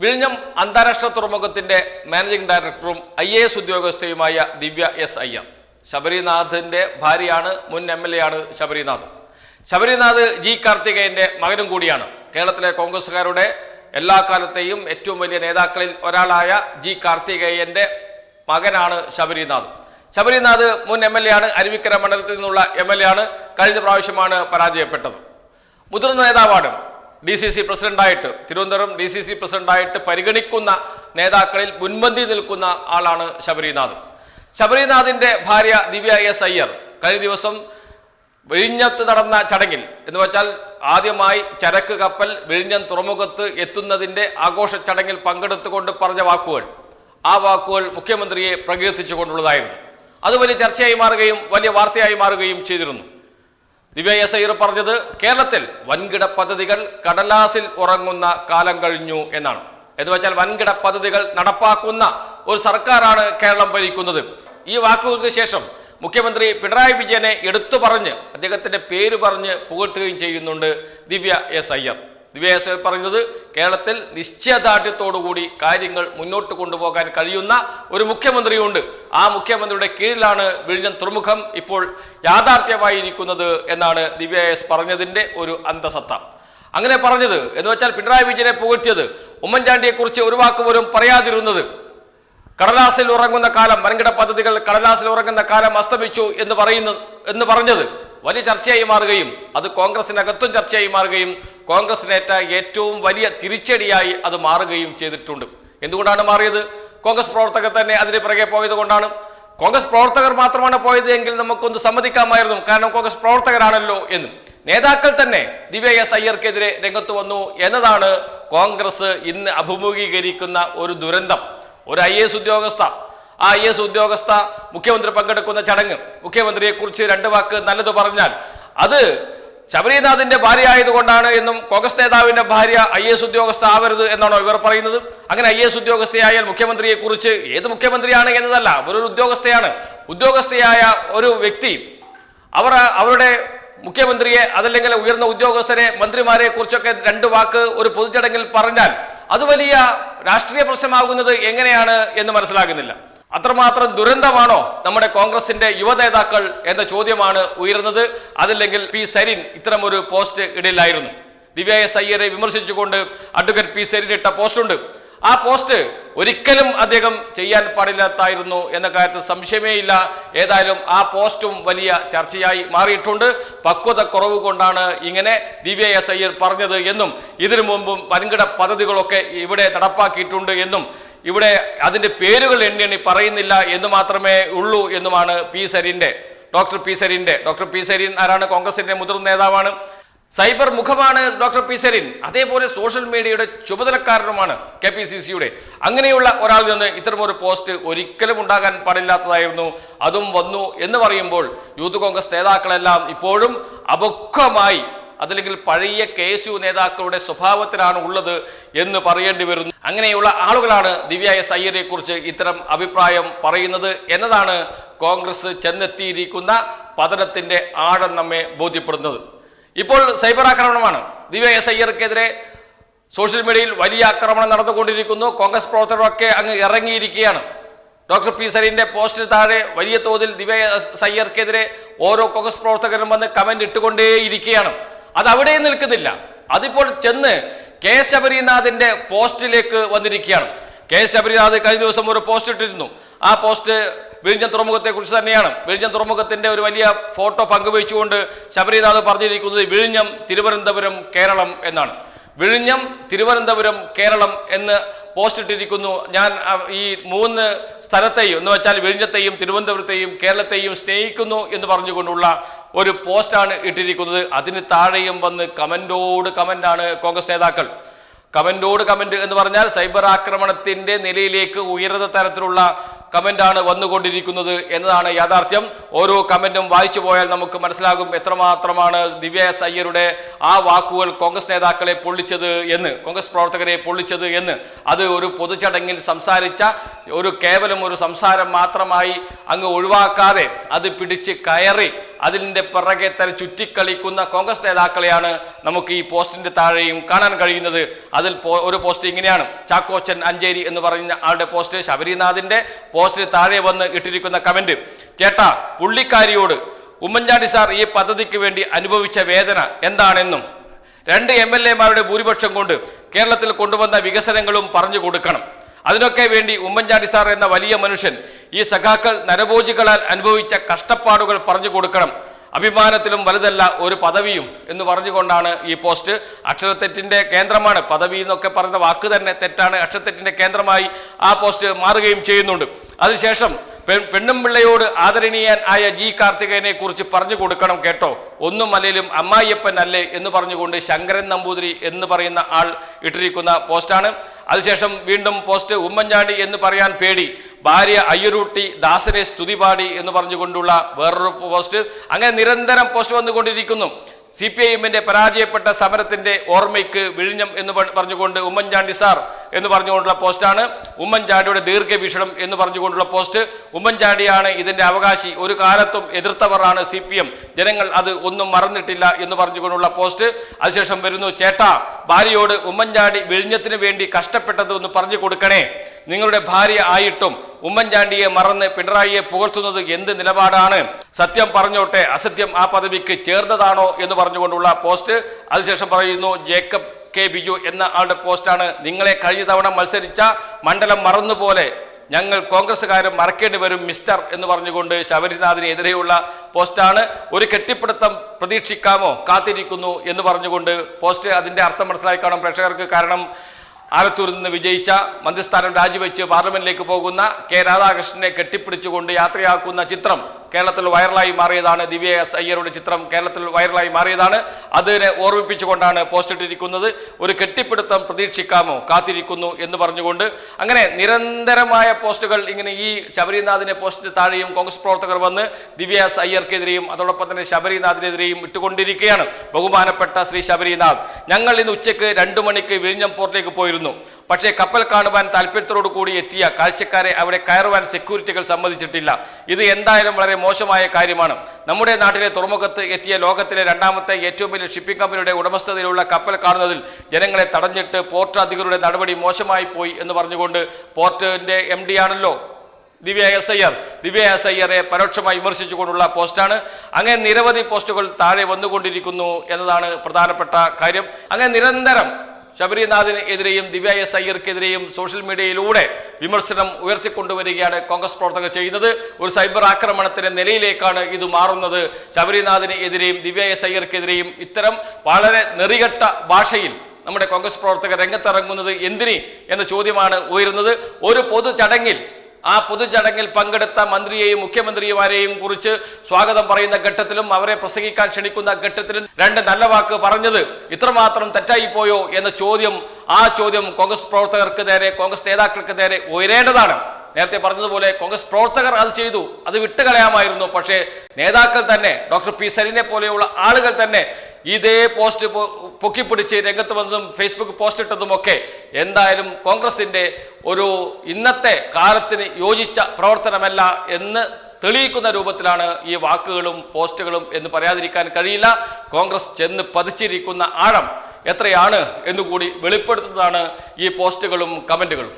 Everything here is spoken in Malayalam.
വിഴിഞ്ഞം അന്താരാഷ്ട്ര തുറമുഖത്തിന്റെ മാനേജിംഗ് ഡയറക്ടറും ഐ എ എസ് ഉദ്യോഗസ്ഥയുമായ ദിവ്യ എസ് അയ്യർ ശബരിനാഥിന്റെ ഭാര്യയാണ് മുൻ എം എൽ എ ആണ് ശബരിനാഥ്. ശബരിനാഥ് ജി കാർത്തികേയന്റെ മകനും കൂടിയാണ്. കേരളത്തിലെ കോൺഗ്രസുകാരുടെ എല്ലാ കാലത്തെയും ഏറ്റവും വലിയ നേതാക്കളിൽ ഒരാളായ ജി കാർത്തികേയന്റെ മകനാണ് ശബരിനാഥ്. ശബരിനാഥ് മുൻ എം എൽ എ ആണ് അരുവിക്കര മണ്ഡലത്തിൽ നിന്നുള്ള എം എൽ എ ആണ് കഴിഞ്ഞ പ്രാവശ്യമാണ് പരാജയപ്പെട്ടത്. മുതിർന്ന നേതാവാണ് ഡി സി സി പ്രസിഡന്റായിട്ട് തിരുവനന്തപുരം ഡി സി സി പ്രസിഡന്റായിട്ട് പരിഗണിക്കുന്ന നേതാക്കളിൽ മുൻപന്തി നിൽക്കുന്ന ആളാണ് ശബരിനാഥ്. ശബരിനാഥിന്റെ ഭാര്യ ദിവ്യ എസ് അയ്യർ കഴിഞ്ഞ ദിവസം വിഴിഞ്ഞത്ത് നടന്ന ചടങ്ങിൽ എന്ന് വെച്ചാൽ ആദ്യമായി ചരക്ക് കപ്പൽ വിഴിഞ്ഞം തുറമുഖത്ത് എത്തുന്നതിന്റെ ആഘോഷ ചടങ്ങിൽ പങ്കെടുത്തുകൊണ്ട് പറഞ്ഞ വാക്കുകൾ. ആ വാക്കുകൾ മുഖ്യമന്ത്രിയെ പ്രകീർത്തിച്ചുകൊണ്ടുള്ളതായിരുന്നു. അത് വലിയ ചർച്ചയായി മാറുകയും വലിയ വാർത്തയായി മാറുകയും ചെയ്തിരുന്നു. ദിവ്യ എസ് അയ്യർ പറഞ്ഞത് കേരളത്തിൽ വൻകിട പദ്ധതികൾ കടലാസിൽ ഉറങ്ങുന്ന കാലം കഴിഞ്ഞു എന്നാണ്. എന്ന് വെച്ചാൽ വൻകിട പദ്ധതികൾ നടപ്പാക്കുന്ന ഒരു സർക്കാരാണ് കേരളം ഭരിക്കുന്നത്. ഈ വാക്കുകൾക്ക് ശേഷം മുഖ്യമന്ത്രി പിണറായി വിജയനെ എടുത്തു പറഞ്ഞ് അദ്ദേഹത്തിന്റെ പേര് പറഞ്ഞ് പുകഴ്ത്തുകയും ചെയ്യുന്നുണ്ട് ദിവ്യ എസ് അയ്യർ ദിവ്യ പറയുന്നത് കേരളത്തിൽ നിശ്ചയദാർഢ്യത്തോടുകൂടി കാര്യങ്ങൾ മുന്നോട്ട് കൊണ്ടുപോകാൻ കഴിയുന്ന ഒരു മുഖ്യമന്ത്രിയുണ്ട്. ആ മുഖ്യമന്ത്രിയുടെ കീഴിലാണ് വിഴിഞ്ഞം തുറമുഖം ഇപ്പോൾ യാഥാർത്ഥ്യമായിരിക്കുന്നത് എന്നാണ് ദിവ്യ എസ് പറഞ്ഞതിന്റെ ഒരു അന്തസത്ത. അങ്ങനെ പറഞ്ഞത് എന്ന് വെച്ചാൽ പിണറായി വിജയനെ പുകഴ്ത്തിയത് ഉമ്മൻചാണ്ടിയെക്കുറിച്ച് ഒരു വാക്ക് പോലും പറയാതിരുന്നത്. കടലാസിൽ ഉറങ്ങുന്ന കാലം വൻകിട പദ്ധതികൾ കടലാസിൽ ഉറങ്ങുന്ന കാലം അസ്തമിച്ചു എന്ന് പറയുന്നു എന്ന് പറഞ്ഞത്. വലിയ ചർച്ചയായി മാറുകയും അത് കോൺഗ്രസിനകത്തും ചർച്ചയായി മാറുകയും കോൺഗ്രസിനേറ്റ ഏറ്റവും വലിയ തിരിച്ചടിയായി അത് മാറുകയും ചെയ്തിട്ടുണ്ട്. എന്തുകൊണ്ടാണ് മാറിയത്? കോൺഗ്രസ് പ്രവർത്തകർ തന്നെ അതിന് പിറകെ പോയത് കൊണ്ടാണ്. കോൺഗ്രസ് പ്രവർത്തകർ മാത്രമാണ് പോയത് എങ്കിൽ നമുക്കൊന്ന് സമ്മതിക്കാമായിരുന്നു. കാരണം കോൺഗ്രസ് പ്രവർത്തകരാണല്ലോ എന്ന്. നേതാക്കൾ തന്നെ ദിവ്യ എസ് അയ്യർക്കെതിരെ രംഗത്ത് വന്നു എന്നതാണ് കോൺഗ്രസ് ഇന്ന് അഭിമുഖീകരിക്കുന്ന ഒരു ദുരന്തം. ഒരു ഐ ഉദ്യോഗസ്ഥ. ആ ഐ ഉദ്യോഗസ്ഥ മുഖ്യമന്ത്രി പങ്കെടുക്കുന്ന ചടങ്ങ്. മുഖ്യമന്ത്രിയെക്കുറിച്ച് രണ്ട് വാക്ക് നല്ലത് പറഞ്ഞാൽ അത് ശബരിനാഥിന്റെ ഭാര്യ ആയതുകൊണ്ടാണ് എന്നും കോൺഗ്രസ് നേതാവിന്റെ ഭാര്യ ഐ എസ് ഉദ്യോഗസ്ഥ ആവരുത് എന്നാണോ ഇവർ പറയുന്നത്? അങ്ങനെ ഐ എസ് ഉദ്യോഗസ്ഥയായാൽ മുഖ്യമന്ത്രിയെ കുറിച്ച് ഏത് മുഖ്യമന്ത്രിയാണ് എന്നതല്ല അവരൊരു ഉദ്യോഗസ്ഥയാണ്. ഉദ്യോഗസ്ഥയായ ഒരു വ്യക്തി അവർ അവരുടെ മുഖ്യമന്ത്രിയെ അതല്ലെങ്കിൽ ഉയർന്ന ഉദ്യോഗസ്ഥരെ മന്ത്രിമാരെ കുറിച്ചൊക്കെ രണ്ട് വാക്ക് ഒരു പൊതുചടങ്ങിൽ പറഞ്ഞാൽ അത് വലിയ രാഷ്ട്രീയ പ്രശ്നമാകുന്നത് എങ്ങനെയാണ് എന്ന് മനസ്സിലാകുന്നില്ല. അത്രമാത്രം ദുരന്തമാണോ നമ്മുടെ കോൺഗ്രസിന്റെ യുവനേതാക്കൾ എന്ന ചോദ്യമാണ് ഉയരുന്നത്. അതല്ലെങ്കിൽ പി സരിൻ ഇത്തരമൊരു പോസ്റ്റ് ഇടയിലായിരുന്നു. ദിവ്യ എസ് അയ്യരെ വിമർശിച്ചുകൊണ്ട് അഡ്വക്കേറ്റ് പി സരിൻ ഇട്ട പോസ്റ്റുണ്ട്. ആ പോസ്റ്റ് ഒരിക്കലും അദ്ദേഹം ചെയ്യാൻ പാടില്ലാത്തായിരുന്നു എന്ന കാര്യത്തിൽ സംശയമേ ഇല്ല. ഏതായാലും ആ പോസ്റ്റും വലിയ ചർച്ചയായി മാറിയിട്ടുണ്ട്. പക്വത കുറവ് കൊണ്ടാണ് ഇങ്ങനെ ദിവ്യ എസ് അയ്യർ പറഞ്ഞത് എന്നും ഇതിനു മുമ്പും വൻകിട പദ്ധതികളൊക്കെ ഇവിടെ നടപ്പാക്കിയിട്ടുണ്ട് എന്നും ഇവിടെ അതിന്റെ പേരുകൾ എണ്ണി എണ്ണി പറയുന്നില്ല എന്ന് മാത്രമേ ഉള്ളൂ എന്നുമാണ് പി സരിന്റെ ഡോക്ടർ പി സരിന്റെ ഡോക്ടർ പി സരിൻ ആരാണ്? കോൺഗ്രസിന്റെ മുതിർന്ന നേതാവാണ്. സൈബർ മുഖമാണ് ഡോക്ടർ പി സരിൻ. അതേപോലെ സോഷ്യൽ മീഡിയയുടെ ചുമതലക്കാരനുമാണ് കെ പി സി സിയുടെ. അങ്ങനെയുള്ള ഒരാളിൽ നിന്ന് ഇത്തരമൊരു പോസ്റ്റ് ഒരിക്കലും ഉണ്ടാകാൻ പാടില്ലാത്തതായിരുന്നു. അതും വന്നു എന്ന് പറയുമ്പോൾ യൂത്ത് കോൺഗ്രസ് നേതാക്കളെല്ലാം ഇപ്പോഴും അപക്വമായി അതല്ലെങ്കിൽ പഴയ കെ എസ് യു നേതാക്കളുടെ സ്വഭാവത്തിലാണ് ഉള്ളത് എന്ന് പറയേണ്ടി വരുന്നു. അങ്ങനെയുള്ള ആളുകളാണ് ദിവ്യ എസ് അയ്യരെ കുറിച്ച് ഇത്തരം അഭിപ്രായം പറയുന്നത് എന്നതാണ് കോൺഗ്രസ് ചെന്നെത്തിയിരിക്കുന്ന പതനത്തിന്റെ ആഴം നമ്മെ ബോധ്യപ്പെടുന്നത് ഇപ്പോൾ സൈബർ ആക്രമണമാണ്. ദിവ്യ എസ് അയ്യർക്കെതിരെ സോഷ്യൽ മീഡിയയിൽ വലിയ ആക്രമണം നടന്നുകൊണ്ടിരിക്കുന്നു. കോൺഗ്രസ് പ്രവർത്തകരൊക്കെ അങ്ങ് ഇറങ്ങിയിരിക്കുകയാണ്. ഡോക്ടർ പി സരീന്റെ പോസ്റ്റിന് താഴെ വലിയ തോതിൽ ദിവ്യ എസ് അയ്യർക്കെതിരെ ഓരോ കോൺഗ്രസ് പ്രവർത്തകരും വന്ന് കമന്റ് ഇട്ടുകൊണ്ടേയിരിക്കുകയാണ്. അത് അവിടെ നിൽക്കുന്നില്ല. അതിപ്പോൾ ചെന്ന് കെ ശബരിനാഥിന്റെ പോസ്റ്റിലേക്ക് വന്നിരിക്കുകയാണ്. കെ ശബരിനാഥ് കഴിഞ്ഞ ദിവസം ഒരു പോസ്റ്റ് ഇട്ടിരുന്നു. ആ പോസ്റ്റ് വിഴിഞ്ഞം തുറമുഖത്തെ കുറിച്ച് തന്നെയാണ്. വിഴിഞ്ഞം തുറമുഖത്തിന്റെ ഒരു വലിയ ഫോട്ടോ പങ്കുവച്ചുകൊണ്ട് ശബരിനാഥ് പറഞ്ഞിരിക്കുന്നത് വിഴിഞ്ഞം തിരുവനന്തപുരം കേരളം എന്നാണ്. വിഴിഞ്ഞം തിരുവനന്തപുരം കേരളം എന്ന് പോസ്റ്റ് ഇട്ടിരിക്കുന്നു. ഞാൻ ഈ മൂന്ന് സ്ഥലത്തെയും എന്ന് വെച്ചാൽ വിഴിഞ്ഞത്തെയും തിരുവനന്തപുരത്തെയും കേരളത്തെയും സ്നേഹിക്കുന്നു എന്ന് പറഞ്ഞുകൊണ്ടുള്ള ഒരു പോസ്റ്റാണ് ഇട്ടിരിക്കുന്നത്. അതിന് താഴെയും വന്ന് കമന്റോട് കമന്റാണ് കോൺഗ്രസ് നേതാക്കൾ. കമന്റോട് കമന്റ് എന്ന് പറഞ്ഞാൽ സൈബർ ആക്രമണത്തിന്റെ നിലയിലേക്ക് ഉയർന്ന തരത്തിലുള്ള കമന്റാണ് വന്നുകൊണ്ടിരിക്കുന്നത് എന്നതാണ് യാഥാർത്ഥ്യം. ഓരോ കമന്റും വായിച്ചു പോയാൽ നമുക്ക് മനസ്സിലാകും എത്രമാത്രമാണ് ദിവ്യ എസ് അയ്യരുടെ ആ വാക്കുകൾ കോൺഗ്രസ് നേതാക്കളെ പൊള്ളിച്ചത് എന്ന് കോൺഗ്രസ് പ്രവർത്തകരെ പൊള്ളിച്ചത് എന്ന്. അത് ഒരു പൊതുചടങ്ങിൽ സംസാരിച്ച ഒരു കേവലം ഒരു സംസാരം മാത്രമായി അങ്ങ് ഒഴിവാക്കാതെ അത് പിടിച്ച് കയറി അതിന്റെ പിറകെ തന്നെ ചുറ്റിക്കളിക്കുന്ന കോൺഗ്രസ് നേതാക്കളെയാണ് നമുക്ക് ഈ പോസ്റ്റിന്റെ താഴെയും കാണാൻ കഴിയുന്നത്. അതിൽ ഒരു പോസ്റ്റ് ഇങ്ങനെയാണ്. ചാക്കോച്ചൻ അഞ്ചേരി എന്ന് പറയുന്ന ആളുടെ പോസ്റ്റ് ശബരിനാഥിന്റെ പോസ്റ്റിന് താഴെ വന്ന് ഇട്ടിരിക്കുന്ന കമന്റ്. ചേട്ടാ പുള്ളിക്കാരിയോട് ഉമ്മൻചാണ്ടി സാർ ഈ പദ്ധതിക്ക് വേണ്ടി അനുഭവിച്ച വേദന എന്താണെന്നും രണ്ട് എം എൽ എമാരുടെ ഭൂരിപക്ഷം കൊണ്ട് കേരളത്തിൽ കൊണ്ടുവന്ന വികസനങ്ങളും പറഞ്ഞു കൊടുക്കണം. അതിനൊക്കെ വേണ്ടി ഉമ്മൻചാണ്ടി സാർ എന്ന വലിയ മനുഷ്യൻ ഈ സഖാക്കൾ നരഭോജികളാൽ അനുഭവിച്ച കഷ്ടപ്പാടുകൾ പറഞ്ഞു കൊടുക്കണം. അഭിമാനത്തിലും വലുതല്ല ഒരു പദവിയും എന്ന് പറഞ്ഞുകൊണ്ടാണ് ഈ പോസ്റ്റ്. അക്ഷരത്തെറ്റിന്റെ കേന്ദ്രമാണ്. പദവി എന്നൊക്കെ പറയുന്ന വാക്ക് തന്നെ തെറ്റാണ്. അക്ഷരത്തെറ്റിന്റെ കേന്ദ്രമായി ആ പോസ്റ്റ് മാറുകയും ചെയ്യുന്നുണ്ട്. അതിനുശേഷം പെണ്ണും പിള്ളയോട് ആദരണീയൻ ആയ ജി കാർത്തികേയനെ കുറിച്ച് പറഞ്ഞു കൊടുക്കണം കേട്ടോ. ഒന്നും അല്ലെങ്കിലും അമ്മായിയപ്പൻ അല്ലേ എന്ന് പറഞ്ഞുകൊണ്ട് ശങ്കരൻ നമ്പൂതിരി എന്ന് പറയുന്ന ആൾ ഇട്ടിരിക്കുന്ന പോസ്റ്റാണ്. അതിനുശേഷം വീണ്ടും പോസ്റ്റ് ഉമ്മൻചാണ്ടി എന്ന് പറയാൻ പേടി. ഭാര്യ അയ്യരൂട്ടി ദാസനെ സ്തുതി പാടി എന്ന് പറഞ്ഞുകൊണ്ടുള്ള വേറൊരു പോസ്റ്റ്. അങ്ങനെ നിരന്തരം പോസ്റ്റ് വന്നുകൊണ്ടിരിക്കുന്നു. സി പി ഐ എമ്മിന്റെ പരാജയപ്പെട്ട സമരത്തിന്റെ ഓർമ്മയ്ക്ക് വിഴിഞ്ഞം എന്ന് പറഞ്ഞുകൊണ്ട് ഉമ്മൻചാണ്ടി സാർ എന്ന് പറഞ്ഞുകൊണ്ടുള്ള പോസ്റ്റാണ്. ഉമ്മൻചാണ്ടിയുടെ ദീർഘവീക്ഷണം എന്ന് പറഞ്ഞുകൊണ്ടുള്ള പോസ്റ്റ്. ഉമ്മൻചാണ്ടിയാണ് ഇതിന്റെ അവകാശി. ഒരു കാലത്തും എതിർത്തവരാണ് സി പി എം. ജനങ്ങൾ അത് ഒന്നും മറന്നിട്ടില്ല എന്ന് പറഞ്ഞുകൊണ്ടുള്ള പോസ്റ്റ്. അതിനുശേഷം വരുന്നു ചേട്ടാ ഭാര്യയോട് ഉമ്മൻചാണ്ടി വിഴിഞ്ഞത്തിന് വേണ്ടി കഷ്ടപ്പെട്ടത് ഒന്ന് പറഞ്ഞു കൊടുക്കണേ. നിങ്ങളുടെ ഭാര്യ ആയിട്ടും ഉമ്മൻചാണ്ടിയെ മറന്ന് പിണറായിയെ പുകഴ്ത്തുന്നത് എന്ത് നിലപാടാണ്? സത്യം പറഞ്ഞോട്ടെ അസത്യം ആ പദവിക്ക് ചേർന്നതാണോ എന്ന് പറഞ്ഞുകൊണ്ടുള്ള പോസ്റ്റ്. അതിനുശേഷം പറയുന്നു ജേക്കബ് കെ ബിജു എന്ന ആളുടെ പോസ്റ്റാണ്. നിങ്ങളെ കഴിഞ്ഞ തവണ മത്സരിച്ച മണ്ഡലം മറന്നുപോലെ ഞങ്ങൾ കോൺഗ്രസ്സുകാരും മറക്കേണ്ടി വരും മിസ്റ്റർ എന്ന് പറഞ്ഞുകൊണ്ട് ശബരിനാഥിനെതിരെയുള്ള പോസ്റ്റാണ്. ഒരു കെട്ടിപ്പിടുത്തം പ്രതീക്ഷിക്കാമോ? കാത്തിരിക്കുന്നു എന്ന് പറഞ്ഞുകൊണ്ട് പോസ്റ്റ് അതിന്റെ അർത്ഥം മനസ്സിലാക്കി കാണും പ്രേക്ഷകർക്ക്. കാരണം ആലത്തൂരിൽ നിന്ന് വിജയിച്ച മന്ത്രിസ്ഥാനം രാജിവെച്ച് പാർലമെന്റിലേക്ക് പോകുന്ന കെ രാധാകൃഷ്ണനെ കെട്ടിപ്പിടിച്ചുകൊണ്ട് യാത്രയാക്കുന്ന ചിത്രം. കേരളത്തിൽ വൈറലായി മാറിയതാണ് ദിവ്യ എസ് അയ്യരുടെ ചിത്രം. കേരളത്തിൽ വൈറലായി മാറിയതാണ്. അതിനെ ഓർമ്മിപ്പിച്ചുകൊണ്ടാണ് പോസ്റ്റ് ഇട്ടിരിക്കുന്നത്. ഒരു കെട്ടിപ്പിടുത്തം പ്രതീക്ഷിക്കാമോ? കാത്തിരിക്കുന്നു എന്ന് പറഞ്ഞുകൊണ്ട് അങ്ങനെ നിരന്തരമായ പോസ്റ്റുകൾ ഇങ്ങനെ ഈ ശബരിനാഥിനെ പോസ്റ്റിന് താഴെയും കോൺഗ്രസ് പ്രവർത്തകർ വന്ന് ദിവ്യ എസ് അയ്യർക്കെതിരെയും അതോടൊപ്പം തന്നെ ശബരിനാഥിനെതിരെയും ഇട്ടുകൊണ്ടിരിക്കുകയാണ് ബഹുമാനപ്പെട്ട ശ്രീ ശബരിനാഥ്. ഞങ്ങൾ ഇന്ന് ഉച്ചയ്ക്ക് രണ്ടു മണിക്ക് വിഴിഞ്ഞം പോർട്ടിലേക്ക് പോയിരുന്നു. പക്ഷേ കപ്പൽ കാണുവാൻ താല്പര്യത്തോടു കൂടി എത്തിയ കാഴ്ചക്കാരെ അവിടെ കയറുവാൻ സെക്യൂരിറ്റികൾ സമ്മതിച്ചിട്ടില്ല. ഇത് എന്തായാലും വളരെ മോശമായ കാര്യമാണ്. നമ്മുടെ നാട്ടിലെ തുറമുഖത്ത് എത്തിയ ലോകത്തിലെ രണ്ടാമത്തെ ഏറ്റവും വലിയ ഷിപ്പിംഗ് കമ്പനിയുടെ ഉടമസ്ഥതയിലുള്ള കപ്പൽ കാണുന്നതിൽ ജനങ്ങളെ തടഞ്ഞിട്ട് പോർട്ട് അധികൃതരുടെ നടപടി മോശമായി പോയി എന്ന് പറഞ്ഞുകൊണ്ട് പോർട്ടിന്റെ എം ഡി ആണല്ലോ Divya S R. Divya S അയ്യറെ പരോക്ഷമായി വിമർശിച്ചുകൊണ്ടുള്ള പോസ്റ്റാണ്. അങ്ങനെ നിരവധി പോസ്റ്റുകൾ താഴെ വന്നുകൊണ്ടിരിക്കുന്നു എന്നതാണ് പ്രധാനപ്പെട്ട കാര്യം. അങ്ങനെ നിരന്തരം ശബരിനാഥിന് എതിരെയും ദിവ്യ എസ് സോഷ്യൽ മീഡിയയിലൂടെ വിമർശനം ഉയർത്തിക്കൊണ്ടുവരികയാണ് കോൺഗ്രസ് പ്രവർത്തകർ ചെയ്യുന്നത്. ഒരു സൈബർ ആക്രമണത്തിന്റെ നിലയിലേക്കാണ് ഇത് മാറുന്നത്. ശബരിനാഥിന് എതിരെയും ദിവ്യ എസ് ഇത്തരം വളരെ നെറികെട്ട ഭാഷയിൽ നമ്മുടെ കോൺഗ്രസ് പ്രവർത്തകർ രംഗത്തിറങ്ങുന്നത് എന്തിന് എന്ന ചോദ്യമാണ് ഉയരുന്നത്. ഒരു പൊതു ചടങ്ങിൽ ആ പൊതുചടങ്ങിൽ പങ്കെടുത്ത മന്ത്രിയെയും മുഖ്യമന്ത്രിമാരെയും കുറിച്ച് സ്വാഗതം പറയുന്ന ഘട്ടത്തിലും അവരെ പ്രസംഗിക്കാൻ ക്ഷണിക്കുന്ന ഘട്ടത്തിലും രണ്ട് നല്ല വാക്ക് പറഞ്ഞത് ഇത്രമാത്രം തെറ്റായിപ്പോയോ എന്ന ചോദ്യം ആ ചോദ്യം കോൺഗ്രസ് പ്രവർത്തകർക്ക് നേരെ കോൺഗ്രസ് നേതാക്കൾക്ക് നേരെ ഉയരേണ്ടതാണ്. നേരത്തെ പറഞ്ഞതുപോലെ കോൺഗ്രസ് പ്രവർത്തകർ അത് ചെയ്തു. അത് വിട്ടുകളയാമായിരുന്നു. പക്ഷേ നേതാക്കൾ തന്നെ ഡോക്ടർ പി സരിനെ പോലെയുള്ള ആളുകൾ തന്നെ ഇതേ പോസ്റ്റ് പൊക്കിപ്പിടിച്ച് രംഗത്ത് വന്നതും ഫേസ്ബുക്ക് പോസ്റ്റ് ഇട്ടതുമൊക്കെ എന്തായാലും കോൺഗ്രസിന്റെ ഒരു ഇന്നത്തെ കാലത്തിന് യോജിച്ച പ്രവർത്തനമല്ല എന്ന് തെളിയിക്കുന്ന രൂപത്തിലാണ് ഈ വാക്കുകളും പോസ്റ്റുകളും എന്ന് പറയാതിരിക്കാൻ കഴിയില്ല. കോൺഗ്രസ് ചെന്ന് പതിച്ചിരിക്കുന്ന ആഴം എത്രയാണ് എന്നുകൂടി വെളിപ്പെടുത്തുന്നതാണ് ഈ പോസ്റ്റുകളും കമന്റുകളും.